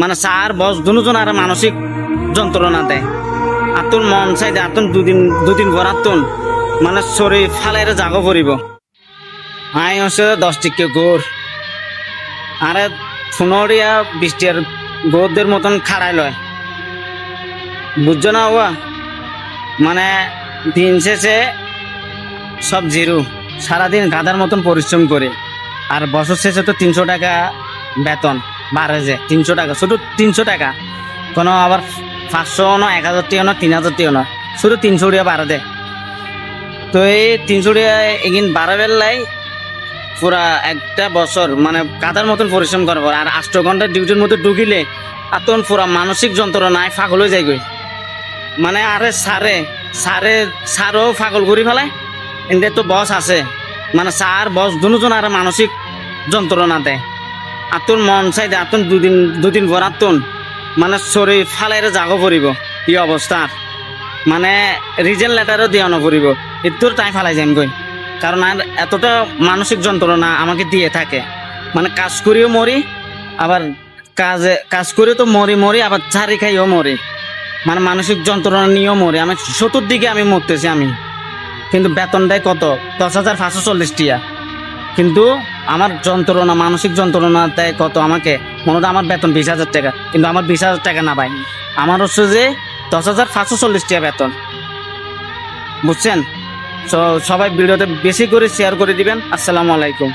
মানে চার বস দুজন আর মানসিক যন্ত্রণা দেয়। আতুন মন চাই দে আতুন দুদিন দুদিন পর আতুন মানে শরীর ফালাইরে জাগো পড়িব আই হচ্ছে দশ টিকে গোর। আরে ফুনরিয়া বৃষ্টির গোদের মতন খাড়াই লয়। বুঝছ না বাবা মানে দিন শেষে সব জিরো। সারাদিন গাদার মতন পরিশ্রম করে। আর বছর শেষে তো তিনশো টাকা বেতন। বাড়ে যে তিনশো টাকা, শুধু তিনশো টাকা। কোনো আবার পাঁচশো না, এক হাজার টাকা না, তিন হাজার টাকা না, শুধু তিনশো টাকা বাড়ে দেয় তো এই তিনশো টাকা এগিন বাড়া বেলায় পুরা একটা বছর মানে কাদার মতন পরিশ্রম করব আর আষ্ট ঘণ্টা ডিউটির মধ্যে ঢুকিলে আর তখন পুরা মানসিক যন্ত্রণায় পাগল হয়ে যায় মানে আরে সারে সারে, সারও পাগল করি ফেলায় এদের তো বস আছে। মানে সার, বস দুজন আর মানসিক যন্ত্রণা দেয়। আর তোর মন চাই দে আর দুদিন দুদিন পর আর তোর মানে শরীর ফালাইরে জাগো পড়িব এই অবস্থা মানে রিজেন লেটারও দিয়ে পড়িব এতোর তাই ফালাই যাম গই কারণ আর এতটা মানসিক যন্ত্রণা আমাকে দিয়ে থাকে। মানে কাজ করিও মরি আবার কাজে, কাজ করে তো মরি মরি আবার চারি খাইও মরি মানে মানসিক যন্ত্রণা নিয়েও মরি আমি চতুর্দিকে আমি মরতেছি আমি। কিন্তু বেতন দেয় কত? দশ হাজার পাঁচশো চল্লিশ টিয়া। কিন্তু আমার যন্ত্রণা, মানসিক যন্ত্রণা দেয় কত আমাকে? মনে হয় আমার বেতন বিশ হাজার টাকা, কিন্তু আমার বিশ হাজার টাকা না পাই আমার হচ্ছে যে দশ হাজার পাঁচশো চল্লিশ টাকা বেতন। বুঝছেন? সবাই ভিডিওতে বেশি করে শেয়ার করে দিবেন। আসসালামু আলাইকুম।